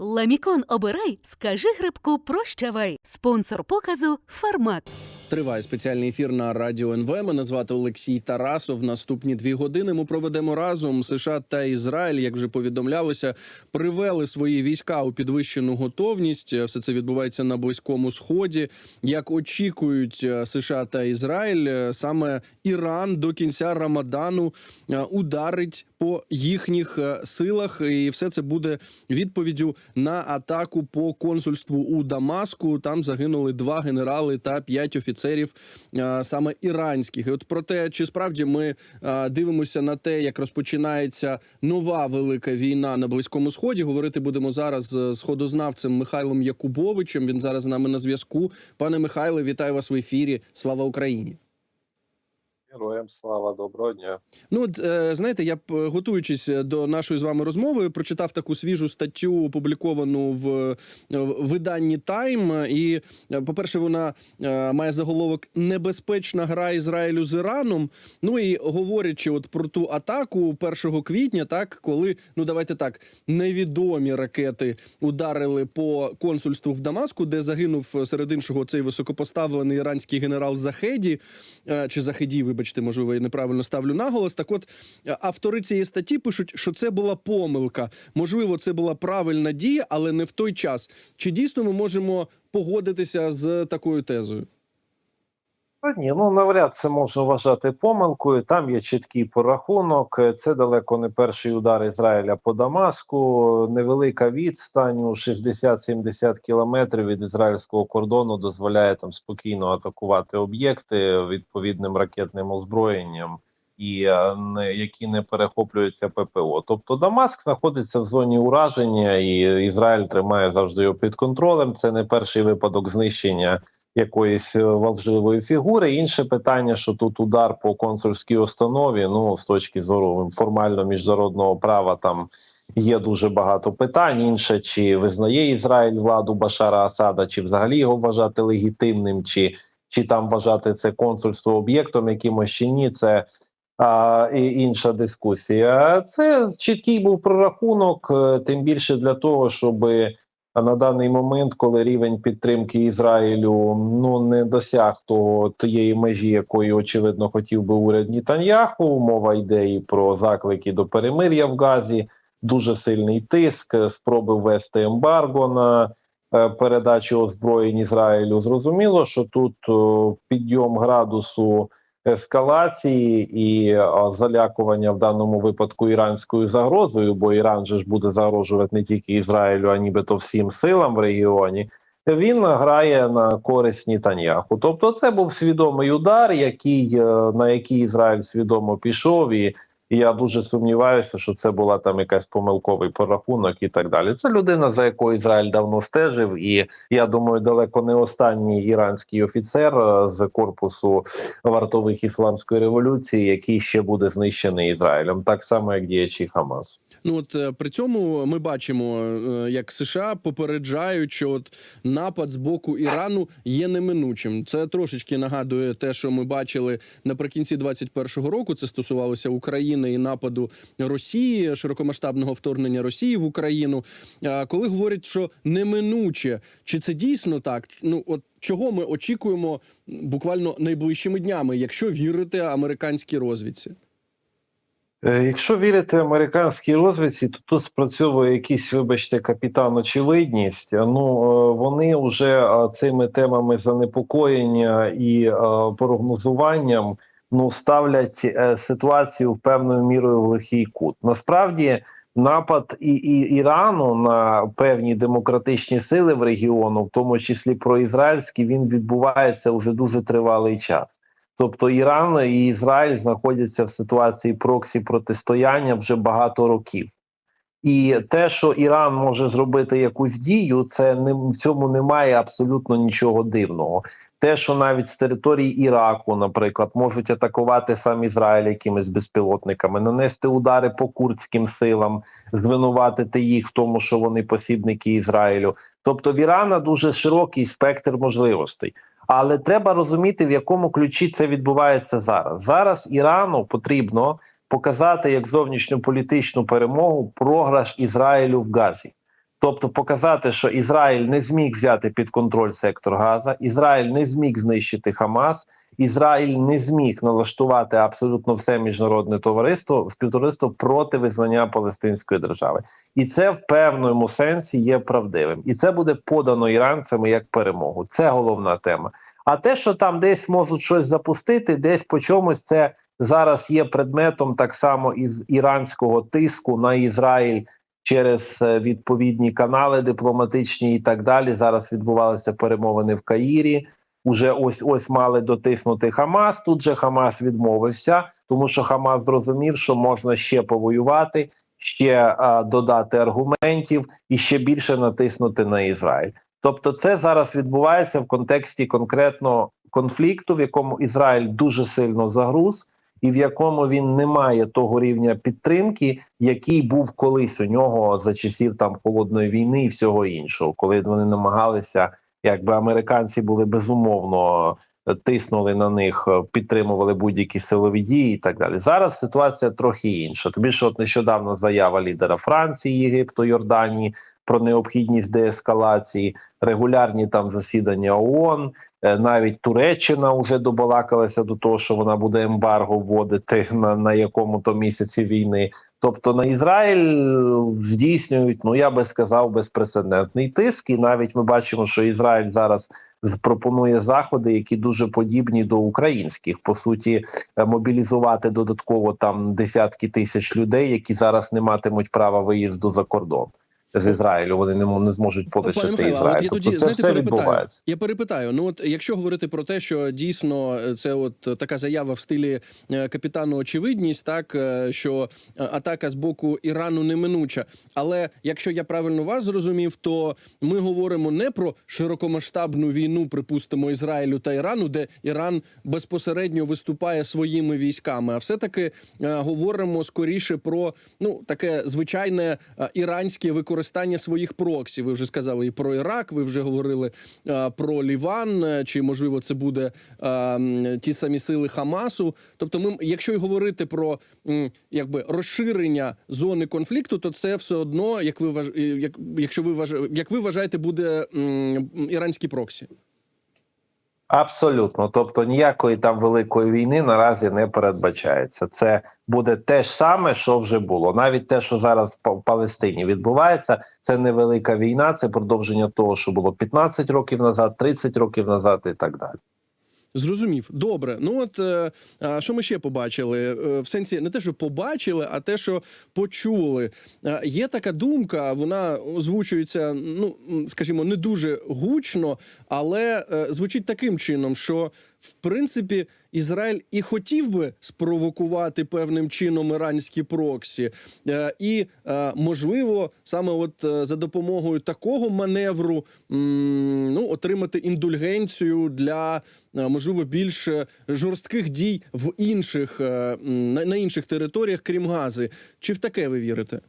Ламікон обирай, скажи грибку прощавай. Спонсор показу Фармак. Триває спеціальний ефір на радіо НВ. Мене звати Олексій Тарасов. Наступні дві години ми проведемо разом. США та Ізраїль, як вже повідомлялося, привели свої війська у підвищену готовність. Все це відбувається на близькому сході. Як очікують е, США та Ізраїль, е, саме Іран до кінця Рамадану е, ударить по їхніх е, силах, і все це буде відповіддю на атаку по консульству у Дамаску. Там загинули два генерали та п'ять офіцерів е, саме іранських. І от про те, чи справді ми е, дивимося на те, як розпочинається нова велика війна на близькому сході. Говорити будемо зараз з сходознавцем Михайлом Якубовичем. Він зараз з нами на зв'язку. Пане Михайле, вітаю вас в ефірі. Слава Україні! Героям слава, доброго дня. Ну, е, знаєте, я е, готуючись до нашої з вами розмови, прочитав таку свіжу статтю, опубліковану в, е, виданні Тайм. І, е, по-перше, вона е, має заголовок Небезпечна гра Ізраїлю з Іраном. Ну і говорячи от про ту атаку 1 квітня, так коли ну давайте так, невідомі ракети ударили по консульству в Дамаску, де загинув е, серед іншого цей високопоставлений іранський генерал Захеді е, чи Захеді, вибачте, можливо, я неправильно ставлю наголос. Так, от е, автори цієї статті пишуть, що це була помилка. Можливо, це була правильна дія, але не в той час. Чи дійсно ми можемо погодитися з такою тезою? Та ні, ну навряд це можна вважати помилкою. Там є чіткий порахунок. Це далеко не перший удар Ізраїля по Дамаску. Невелика відстань у 60-70 кілометрів від ізраїльського кордону дозволяє там спокійно атакувати об'єкти відповідним ракетним озброєнням. І е, які не перехоплюються ППО. Тобто Дамаск знаходиться в зоні ураження, і Ізраїль тримає завжди його під контролем. Це не перший випадок знищення якоїсь е, важливої фігури. Інше питання, що тут удар по консульській установі. Ну з точки зору формально міжнародного права, там є дуже багато питань. Інше чи визнає Ізраїль владу Башара Асада, чи взагалі його вважати легітимним, чи чи там вважати це консульство об'єктом якимось чи ні, це а, і інша дискусія. Це чіткий був прорахунок, е, тим більше для того, щоби на даний момент, коли рівень підтримки Ізраїлю ну не досяг того тієї межі, якої очевидно хотів би уряд Нітаньяху, мова йде і про заклики до перемир'я в Газі, дуже сильний тиск, спроби ввести ембарго на е, передачу озброєнь Ізраїлю. Зрозуміло, що тут підйом градусу ескалації і залякування в даному випадку іранською загрозою, бо Іран же ж буде загрожувати не тільки Ізраїлю, а нібито всім силам в регіоні. Він грає на користь Нітаньяху. Тобто, це був свідомий удар, який е, на який Ізраїль свідомо пішов, і і я дуже сумніваюся, що це була там якась помилковий порахунок і так далі. Це людина, за якою Ізраїль давно стежив, і я думаю, далеко не останній іранський офіцер е, з корпусу вартових ісламської революції, який ще буде знищений Ізраїлем, так само як діячі Хамасу. Ну от е, при цьому ми бачимо, е, як США попереджають, що от напад з боку Ірану є неминучим. Це трошечки нагадує те, що ми бачили наприкінці 21-го року. Це стосувалося України і нападу Росії, широкомасштабного вторгнення Росії в Україну. Коли говорять, що неминуче, чи це дійсно так? Ну от чого ми очікуємо буквально найближчими днями, якщо вірити американській розвідці? Е, Якщо вірити американській розвідці, то тут спрацьовує якийсь, вибачте, капітан очевидність. Ну е, вони вже е, цими темами занепокоєння і е, прогнозуванням ну ставлять е, ситуацію в певною мірою в лихий кут. Насправді. Напад і, і Ірану на певні демократичні сили в регіону, в тому числі про ізраїльські, він відбувається уже дуже тривалий час. Тобто Іран і Ізраїль знаходяться в ситуації проксі протистояння вже багато років. І те, що Іран може зробити якусь дію, це не в цьому немає абсолютно нічого дивного. Те, що навіть з території Іраку, наприклад, можуть атакувати сам Ізраїль якимись безпілотниками, нанести удари по курдським силам, звинуватити їх в тому, що вони посібники Ізраїлю. Тобто в Ірана дуже широкий спектр можливостей. Але треба розуміти, в якому ключі це відбувається зараз. Зараз Ірану потрібно показати як зовнішньополітичну перемогу програш Ізраїлю в Газі. Тобто показати, що Ізраїль не зміг взяти під контроль сектор Газа, Ізраїль не зміг знищити Хамас, Ізраїль не зміг налаштувати абсолютно все міжнародне товариство співтовариство проти визнання Палестинської держави, і це в певному сенсі є правдивим, і це буде подано іранцями як перемогу. Це головна тема. А те, що там десь можуть щось запустити, десь по чомусь це зараз є предметом так само із іранського тиску на Ізраїль через е, відповідні канали дипломатичні і так далі. Зараз відбувалися перемовини в Каїрі. Уже ось ось мали дотиснути Хамас. Тут же Хамас відмовився, тому що Хамас зрозумів, що можна ще повоювати, ще а, додати аргументів і ще більше натиснути на Ізраїль. Тобто, це зараз відбувається в контексті конкретно конфлікту, в якому Ізраїль дуже сильно загруз, і в якому він не має того рівня підтримки, який був колись у нього за часів там холодної війни і всього іншого, коли вони намагалися, якби американці були безумовно е, тиснули на них, е, підтримували будь-які силові дії і так далі. Зараз ситуація трохи інша. Тобі що от нещодавно заява лідера Франції, Єгипту, Йорданії про необхідність деескалації, регулярні там засідання ООН, Е, навіть Туреччина вже добалакалася до того, що вона буде ембарго вводити на, на якому-то місяці війни. Тобто на Ізраїль здійснюють, ну я би сказав, безпрецедентний тиск. І навіть ми бачимо, що Ізраїль зараз пропонує заходи, які дуже подібні до українських. По суті, е, мобілізувати додатково там десятки тисяч людей, які зараз не матимуть права виїзду за кордон. З Ізраїлю вони не, не зможуть полишити Михайло, Ізраїль. от я Тобто тоді це знаєте, все перепитаю. відбувається. Я перепитаю. Ну от якщо говорити про те, що дійсно е, це от така заява в стилі е, капітану очевидність, так е, що е, атака з боку Ірану неминуча. Але якщо я правильно вас зрозумів, то ми говоримо не про широкомасштабну війну, припустимо, Ізраїлю та Ірану, де Іран безпосередньо виступає своїми військами, а все таки говоримо скоріше про ну таке звичайне е, іранське використання своїх проксі. Ви вже сказали і про Ірак. Ви вже говорили е, про Ліван, е, чи можливо це буде е, ті самі сили Хамасу. Тобто, ми, якщо й говорити про якби розширення зони конфлікту, то це все одно, як ви як, якщо ви вваж... як ви вважаєте, буде іранські проксі. Абсолютно, тобто ніякої там великої війни наразі не передбачається. Це буде те ж саме, що вже було. Навіть те, що зараз в Палестині відбувається, це невелика війна, це продовження того, що було 15 років назад, 30 років назад і так далі. Зрозумів. Добре. Ну от е, а що ми ще побачили? Е, в сенсі не те, що побачили, а те, що почули. Е, є така думка, вона озвучується, ну скажімо, не дуже гучно, але е, звучить таким чином, що в принципі Ізраїль і хотів би спровокувати певним чином іранські проксі, е, і е, можливо саме от е, за допомогою такого маневру ну, отримати індульгенцію для можливо більш жорстких дій в інших на інших територіях, крім Гази. Чи в таке ви вірите?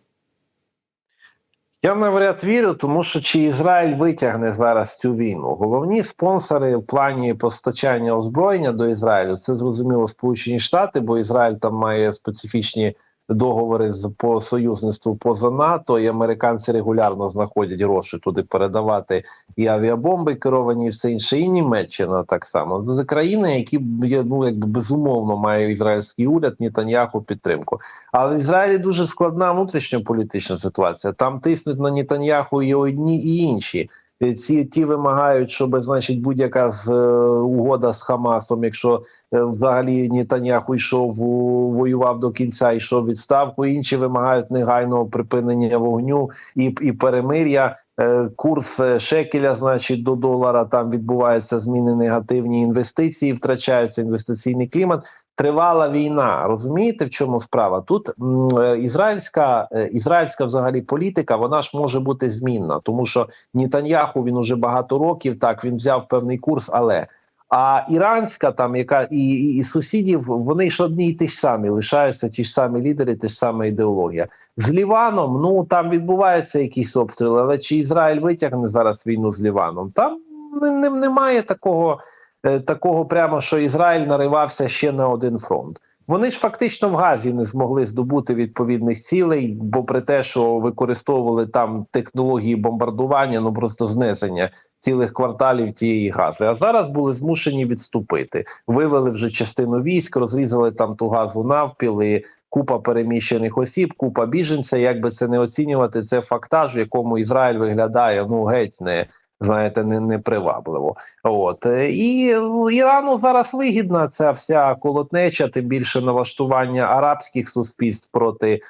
Я навряд вірю, тому що чи Ізраїль витягне зараз цю війну? Головні спонсори в плані постачання озброєння до Ізраїлю це зрозуміло Сполучені Штати, бо Ізраїль там має специфічні договори з по союзництву поза НАТО, і американці регулярно знаходять гроші туди передавати і авіабомби керовані, і все інше, і Німеччина так само. Це країни, які є ну якби безумовно має ізраїльський уряд, Нітаньяху підтримку. Але в Ізраїлі дуже складна внутрішньополітична ситуація. Там тиснуть на Нітаньяху і одні, і інші. Е, Ці ті вимагають, щоб значить будь-яка з е, угода з Хамасом, якщо е, взагалі Нітаньяху йшов у- воював до кінця, йшов відставку. Інші вимагають негайного припинення вогню і, і перемир'я. Курс шекеля, значить, до долара там відбуваються зміни негативні інвестиції, втрачається інвестиційний клімат. Тривала війна. Розумієте, в чому справа? Тут е, ізраїльська е, ізраїльська взагалі політика, вона ж може бути змінна, тому що Нітаньяху він уже багато років так він взяв певний курс, але а іранська там, яка і, і, і сусідів, вони ж одні й ті ж самі лишаються, ті ж самі лідери, ті ж сама ідеологія. З Ліваном, ну там відбуваються якісь обстріли, але чи Ізраїль витягне зараз війну з Ліваном? Там не, не, немає такого, такого прямо, що Ізраїль наривався ще на один фронт. Вони ж фактично в Газі не змогли здобути відповідних цілей, бо при те, що використовували там технології бомбардування, ну просто знесення цілих кварталів тієї гази. А зараз були змушені відступити. Вивели вже частину військ, розрізали там ту газу навпіл. і Купа переміщених осіб, купа біженця. Як би це не оцінювати, це фактаж, в якому Ізраїль виглядає ну геть не знаєте, не, не привабливо. От Е, і ну, Ірану зараз вигідна ця вся колотнеча, тим більше налаштування арабських суспільств проти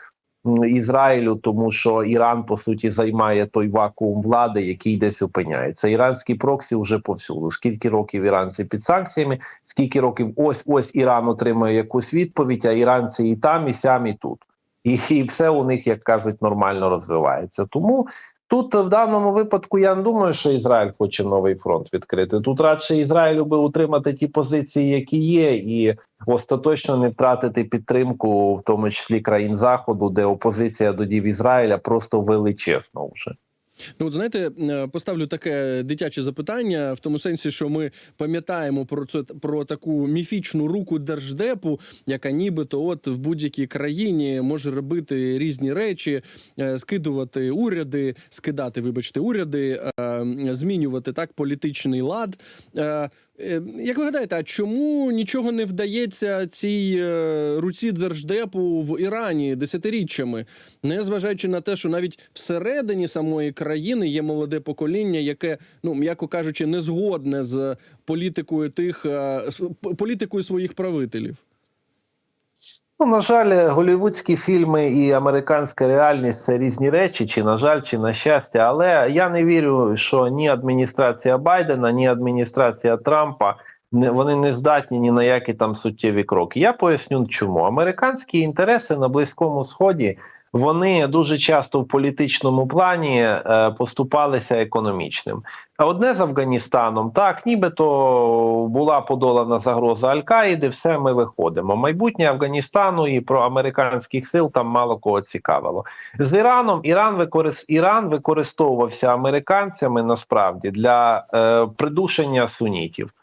Ізраїлю, тому що Іран по суті займає той вакуум влади, який десь опиняється. Іранські проксі вже повсюду. Скільки років іранці під санкціями, скільки років ось ось Іран отримує якусь відповідь, а іранці і там, і сям, і тут. І, і все у них, як кажуть, нормально розвивається. Тому Тут в даному випадку я не думаю, що Ізраїль хоче новий фронт відкрити. Тут радше Ізраїлю би утримати ті позиції, які є, і остаточно не втратити підтримку, в тому числі країн заходу, де опозиція до дів Ізраїля просто величезна вже. Ну, от знаєте, е, поставлю таке дитяче запитання в тому сенсі, що ми пам'ятаємо про це про таку міфічну руку держдепу, яка нібито от в будь-якій країні може робити різні речі, е, скидувати уряди, скидати, вибачте, уряди, е, змінювати так політичний лад. Е, Як ви гадаєте, а чому нічого не вдається цій е, руці держдепу в Ірані десятиріччями, незважаючи на те, що навіть всередині самої країни є молоде покоління, яке, ну м'яко кажучи, не згодне з політикою тих е, політикою своїх правителів? Ну, на жаль, голівудські фільми і американська реальність це різні речі, чи на жаль, чи на щастя. Але я не вірю, що ні адміністрація Байдена, ні адміністрація Трампа не вони не здатні ні на які там суттєві кроки. Я поясню, чому американські інтереси на близькому сході. Вони дуже часто в політичному плані е, поступалися економічним. Одне з Афганістаном, так нібито була подолана загроза Аль-Каїди, все ми виходимо. Майбутнє Афганістану і про американських сил там мало кого цікавило. З Іраном Іран використ... Іран використовувався американцями насправді для е, придушення сунітів.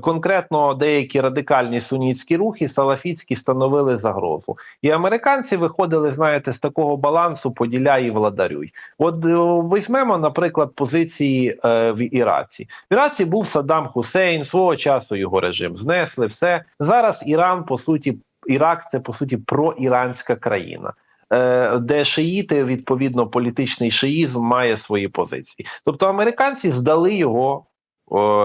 Конкретно деякі радикальні сунітські рухи салафітські становили загрозу, і американці виходили, знаєте, з такого балансу поділяй і владарюй. От е, візьмемо, наприклад, позиції е, в Іраці. В Іраці був Саддам Хусейн, свого часу його режим знесли. Все зараз Іран, по суті, Ірак це по суті проіранська країна. е, Де шиїти, відповідно, політичний шиїзм має свої позиції. Тобто американці здали його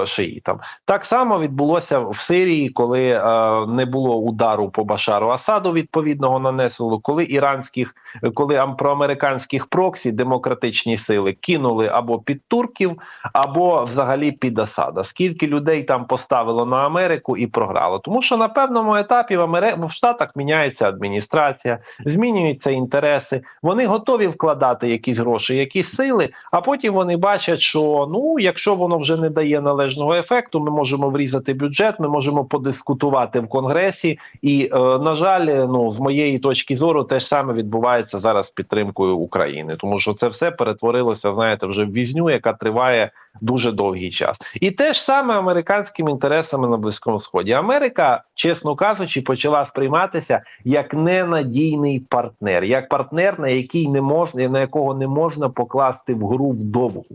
шиїтам. Так само відбулося в Сирії, коли е, не було удару по Башару Асаду відповідного нанесено, коли іранських, коли проамериканських проксі демократичні сили кинули або під турків, або взагалі під Асада. Скільки людей там поставило на Америку і програло? Тому що на певному етапі в Амери... в Штатах міняється адміністрація, змінюються інтереси. Вони готові вкладати якісь гроші, якісь сили, а потім вони бачать, що ну, якщо воно вже не дає належного ефекту, ми можемо врізати бюджет, ми можемо подискутувати в конгресі. І е, на жаль, ну з моєї точки зору, те ж саме відбувається зараз з підтримкою України, тому що це все перетворилося, знаєте, вже в візню, яка триває дуже довгий час. І те ж саме американськими інтересами на близькому сході. Америка, чесно кажучи, почала сприйматися як ненадійний партнер, як партнер, на який не можна, на якого не можна покласти в гру вдовгу.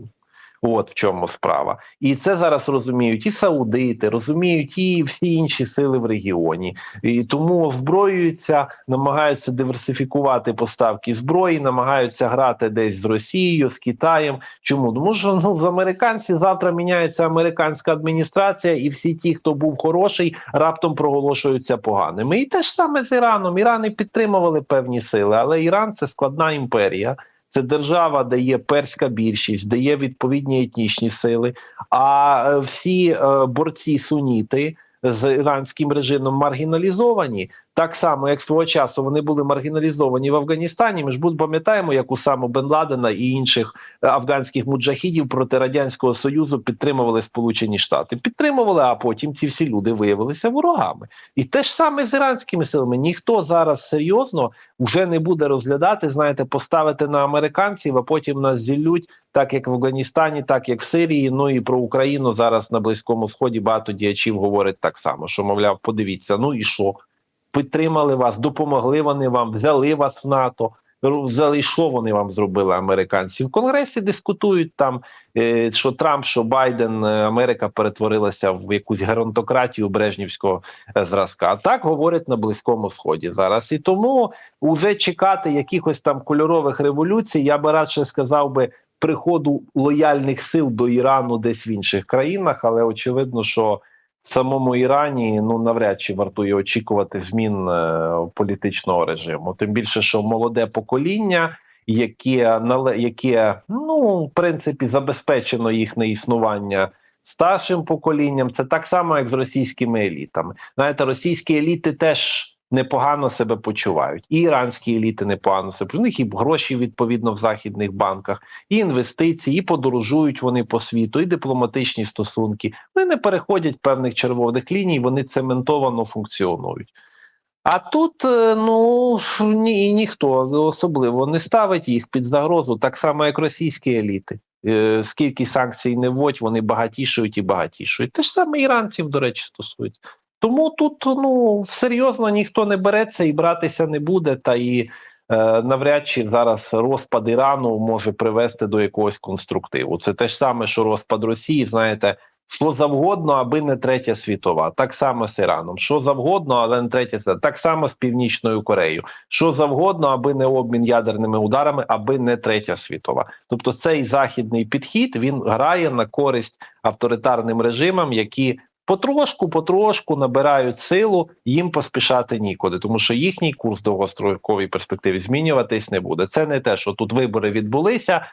От в чому справа, і це зараз розуміють і саудити, розуміють і всі інші сили в регіоні, і тому озброюються, намагаються диверсифікувати поставки зброї, намагаються грати десь з Росією, з Китаєм. Чому тому, що ну з американці завтра міняється американська адміністрація, і всі ті, хто був хороший, раптом проголошуються поганими. І те ж саме з Іраном. Ірани підтримували певні сили, але Іран це складна імперія. Це держава, де є перська більшість, де є відповідні етнічні сили. А е, всі е, борці суніти з іранським режимом маргіналізовані. Так само, як свого часу вони були маргіналізовані в Афганістані. Ми ж будь- пам'ятаємо, як Усаму Бен Ладена і інших е, афганських муджахідів проти радянського союзу підтримували Сполучені Штати. Підтримували, а потім ці всі люди виявилися ворогами. І те ж саме з іранськими силами. Ніхто зараз серйозно вже не буде розглядати, знаєте, поставити на американців, а потім нас зіллють, так як в Афганістані, так як в Сирії. Ну і про Україну зараз на близькому сході багато діячів говорять так само, що мовляв, подивіться, ну і що? Підтримали вас, допомогли вони вам, взяли вас в НАТО. Взяли, що вони вам зробили, американці? В Конгресі дискутують там, е, що Трамп, що Байден, е, Америка перетворилася в якусь геронтократію брежнівського е, зразка. А так говорять на Близькому Сході зараз. І тому вже чекати якихось там кольорових революцій, я би радше сказав би приходу лояльних сил до Ірану десь в інших країнах, але очевидно, що самому Ірані ну навряд чи вартує очікувати змін е, політичного режиму. Тим більше, що молоде покоління, яке яке ну в принципі забезпечено їхнє існування. Старшим поколінням це так само, як з російськими елітами. Знаєте, російські еліти теж непогано себе почувають. І іранські еліти непогано себе почувають. У них і гроші відповідно в західних банках, і інвестиції, і подорожують вони по світу, і дипломатичні стосунки. Вони не переходять певних червоних ліній, вони цементовано функціонують. А тут е, ну ні, ніхто особливо не ставить їх під загрозу, так само як російські еліти. Е, Скільки санкцій не вводь, вони багатішують і багатішують. Те ж саме іранців, до речі, стосується. Тому тут ну серйозно ніхто не береться і братися не буде. Та і е, навряд чи зараз розпад Ірану може привести до якогось конструктиву. Це те ж саме, що розпад Росії, знаєте. Що завгодно, аби не третя світова, так само з Іраном. Що завгодно, але не третя світова. Так само з Північною Кореєю. Що завгодно, аби не обмін ядерними ударами, аби не третя світова. Тобто, цей західний підхід він грає на користь авторитарним режимам, які потрошку, потрошку набирають силу, їм поспішати нікуди, тому що їхній курс довгостроковій перспективі змінюватись не буде. Це не те, що тут вибори відбулися.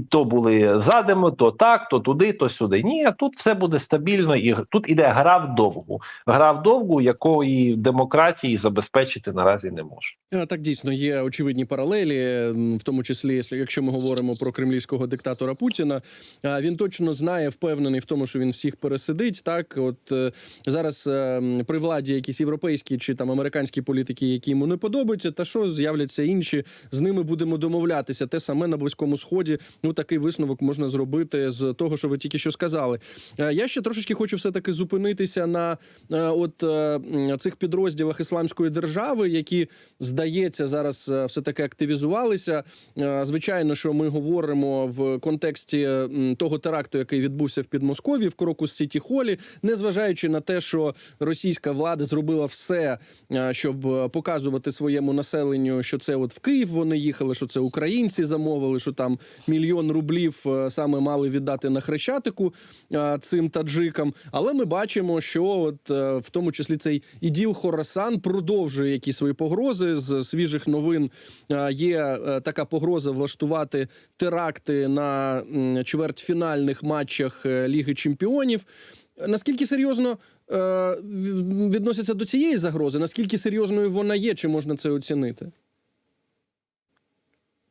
То були задимо, то так, то туди, то сюди. Ні, тут все буде стабільно і тут іде гра довгу. Гра довгу, якої демократії забезпечити наразі не може. Так дійсно є очевидні паралелі, в тому числі, якщо- якщо ми говоримо про кремлівського диктатора Путіна. Він точно знає, впевнений в тому, що він всіх пересидить. Так, от е, зараз е, при владі якісь європейські чи там американські політики, які йому не подобаються, та що з'являться інші, з ними будемо домовлятися. Те саме на близькому сході. Ну такий висновок можна зробити з того, що ви тільки що сказали. Е, Я ще трошечки хочу все таки зупинитися на е, от е, цих підрозділах ісламської держави, які здається зараз все таки активізувалися. Звичайно, що ми говоримо в контексті того теракту, який відбувся в Підмосков'ї, в Крокус Сіті Холі, незважаючи на те, що російська влада зробила все, щоб показувати своєму населенню, що це от в Київ вони їхали, що це українці замовили, що там мільйон рублів е, саме мали віддати на хрещатику е, цим таджикам. Але ми бачимо, що от е, в тому числі цей іділ Хорасан продовжує якісь свої погрози. З свіжих новин є така погроза влаштувати теракти на чвертьфінальних матчах Ліги Чемпіонів. Наскільки серйозно відносяться до цієї загрози? Наскільки серйозною вона є? Чи можна це оцінити?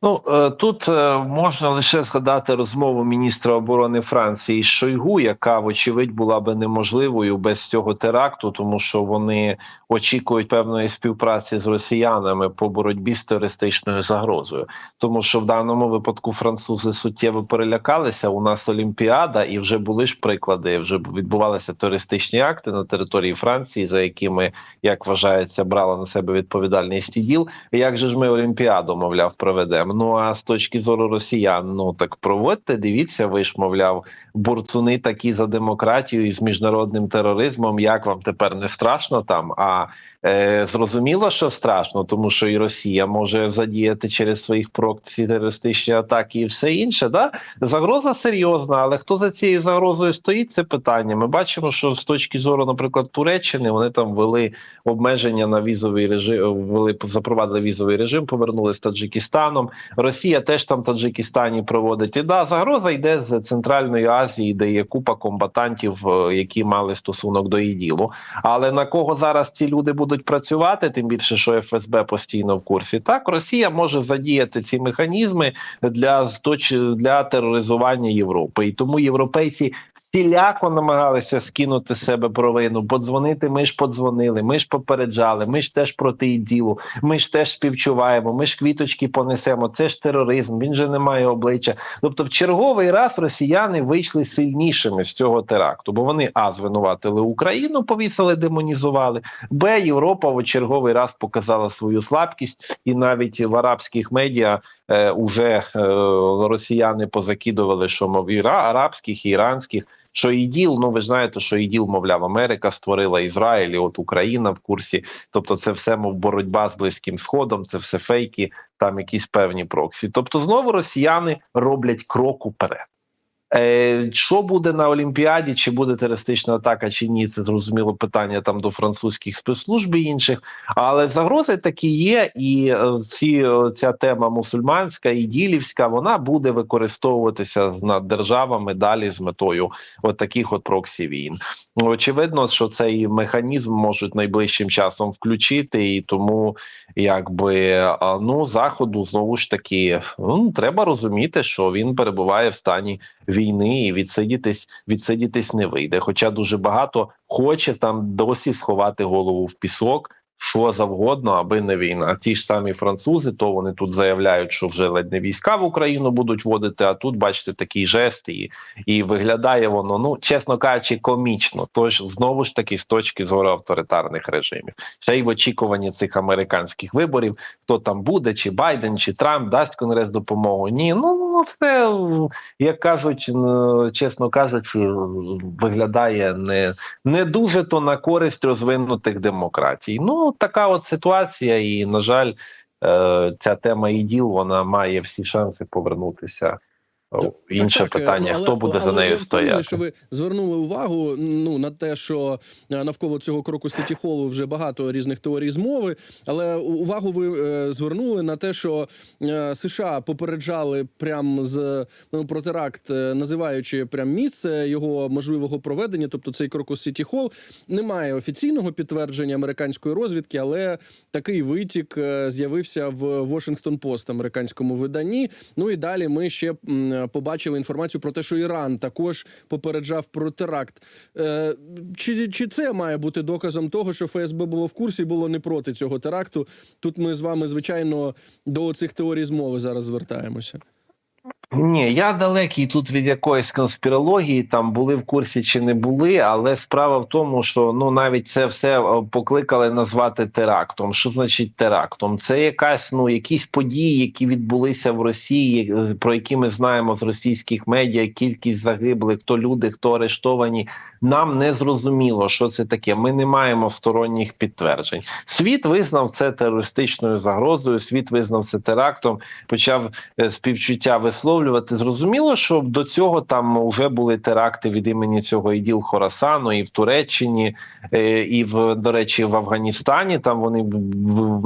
Ну е, тут е, можна лише згадати розмову міністра оборони Франції з Шойгу, яка вочевидь була би неможливою без цього теракту, тому що вони очікують певної співпраці з росіянами по боротьбі з терористичною загрозою. Тому що в даному випадку французи суттєво перелякалися. У нас Олімпіада, і вже були ж приклади. Вже відбувалися терористичні акти на території Франції, за якими як вважається брала на себе відповідальність іділ. Як же ж ми Олімпіаду, мовляв, проведемо? Ну а з точки зору росіян, ну так проводьте, дивіться, ви ж мовляв, бурцуни такі за демократію і з міжнародним тероризмом. Як вам тепер не страшно там? А е, зрозуміло, що страшно, тому що і Росія може задіяти через своїх проксі терористичні атаки і все інше. Да? Загроза серйозна, але хто за цією загрозою стоїть? Це питання. Ми бачимо, що з точки зору, наприклад, Туреччини вони там ввели обмеження на візовий режим, ввели запровадили візовий режим, повернули з Таджикистаном. Росія теж там в Таджикистані проводить. І да, загроза йде з Центральної Азії, де є купа комбатантів, е, які мали стосунок до ІДІЛу. Але на кого зараз ці люди будуть працювати? Тим більше, що ФСБ постійно в курсі. Так, Росія може задіяти ці механізми для для тероризування Європи, і тому європейці. Всіляко намагалися скинути з себе провину, подзвонити. Ми ж подзвонили, ми ж попереджали, ми ж теж проти іділу, ми ж теж співчуваємо, ми ж квіточки понесемо. Це ж тероризм, він же не має обличчя. Тобто, в черговий раз росіяни вийшли сильнішими з цього теракту, бо вони а звинуватили Україну, повісили, демонізували. Б Європа в черговий раз показала свою слабкість, і навіть в арабських медіа е, уже е, росіяни позакидували, що мов іра арабських і іранських. Що іділ, ну ви ж знаєте, що іділ, мовляв, Америка створила Ізраїль, і от Україна в курсі. Тобто, це все мов боротьба з близьким сходом, це все фейки, там якісь певні проксі. Тобто, знову росіяни роблять крок уперед. Е, що буде на Олімпіаді? Чи буде терористична атака, чи ні? Це зрозуміло питання там до французьких спецслужб і інших. Але загрози такі є, і е, ці е, ця тема мусульманська і ділівська вона буде використовуватися над державами далі з метою от таких от проксі війн. Очевидно, що цей механізм можуть найближчим часом включити, і тому якби ну заходу знову ж таки ну треба розуміти, що він перебуває в стані війни і відсидітись, відсидітись не вийде. Хоча дуже багато хоче там досі сховати голову в пісок. Що завгодно, аби не війна. Ті ж самі французи, то вони тут заявляють, що вже ледь не війська в Україну будуть вводити. А тут бачите такий жест, і, і виглядає воно, ну чесно кажучи, комічно. Тож знову ж таки, з точки зору авторитарних режимів, ще й в очікуванні цих американських виборів, хто там буде, чи Байден, чи Трамп дасть конгрес допомогу. Ні, ну ну все як кажуть, чесно кажучи, виглядає не, не дуже то на користь розвинутих демократій. Ну така от ситуація, і на жаль, е, ця тема іділ вона має всі шанси повернутися. О, Інше Так, так, питання: але- хто буде але за нею стояти? Що ви звернули увагу ну на те, що е, навколо цього кроку Сіті Холу вже багато різних теорій змови. Але увагу ви е, звернули на те, що е, США попереджали прям з ну, про теракт, е, називаючи прям місце його можливого проведення. Тобто цей крокус Сіті Хол немає офіційного підтвердження американської розвідки, але такий витік е, з'явився в Washington Post, американському виданні. Ну і далі ми ще побачили інформацію про те, що Іран також попереджав про теракт. Е, чи, чи це має бути доказом того, що ФСБ було в курсі, і було не проти цього теракту? Тут ми з вами, звичайно, до цих теорій змови зараз звертаємося. Ні, я далекий тут від якоїсь конспірології, там були в курсі чи не були, але справа в тому, що ну навіть це все е, покликали назвати терактом. Що значить терактом? Це якась ну якісь події, які відбулися в Росії, е, про які ми знаємо з російських медіа, кількість загиблих, хто люди, хто арештовані. Нам не зрозуміло, що це таке. Ми не маємо сторонніх підтверджень. Світ визнав це терористичною загрозою. Світ визнав це терактом. Почав е, співчуття висловлювати. Зрозуміло, що до цього там вже були теракти від імені цього іділ Хорасану і в Туреччині, е, і в до речі, в Афганістані. Там вони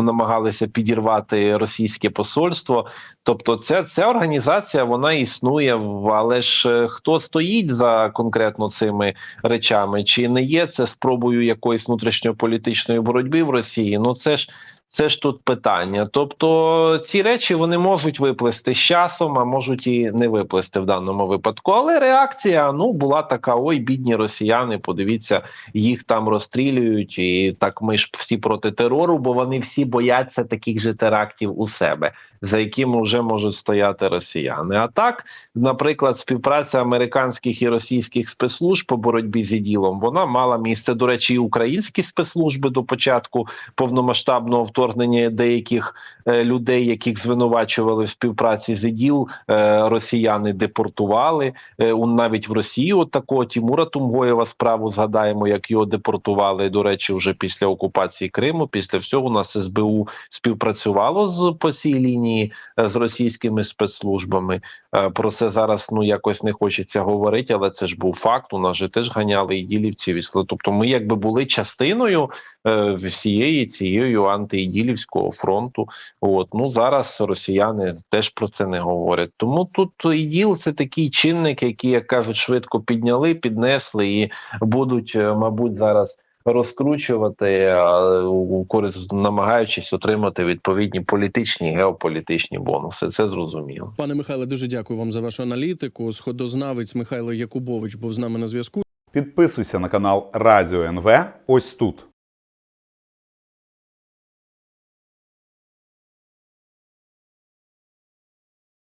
намагалися підірвати російське посольство. Тобто, ця, ця організація вона існує, але ж е, хто стоїть за конкретно цими речами? Чи не є це спробою якоїсь внутрішньополітичної боротьби в Росії? Ну це ж. Це ж тут питання. Тобто ці речі вони можуть виплести з часом, а можуть і не виплести в даному випадку. Але реакція ну була така: ой, бідні росіяни, подивіться, їх там розстрілюють, і так ми ж всі проти терору, бо вони всі бояться таких же терактів у себе, за якими вже можуть стояти росіяни. А так, наприклад, співпраця американських і російських спецслужб по боротьбі з іділом вона мала місце. До речі, і українські спецслужби до початку повномасштабного вторгнення деяких е, людей, яких звинувачували в співпраці з іділ, е, росіяни депортували е, навіть в Росію. От такого Тімура Тумгоєва справу згадаємо, як його депортували. До речі, вже після окупації Криму. Після всього у нас СБУ співпрацювало з по цій лінії з російськими спецслужбами. Про це зараз ну якось не хочеться говорити, але це ж був факт. У нас же теж ганяли і ділівців. Тобто, ми якби були частиною всієї цієї антиіділівського фронту. От ну зараз росіяни теж про це не говорять. Тому тут іділ це такий чинник, який, як кажуть, швидко підняли, піднесли і будуть, е, мабуть, зараз. розкручувати, а, у користь намагаючись отримати відповідні політичні геополітичні бонуси. Це зрозуміло. Пане Михайле, дуже дякую вам за вашу аналітику. Сходознавець Михайло Якубович був з нами на зв'язку. Підписуйся на канал Радіо НВ ось тут.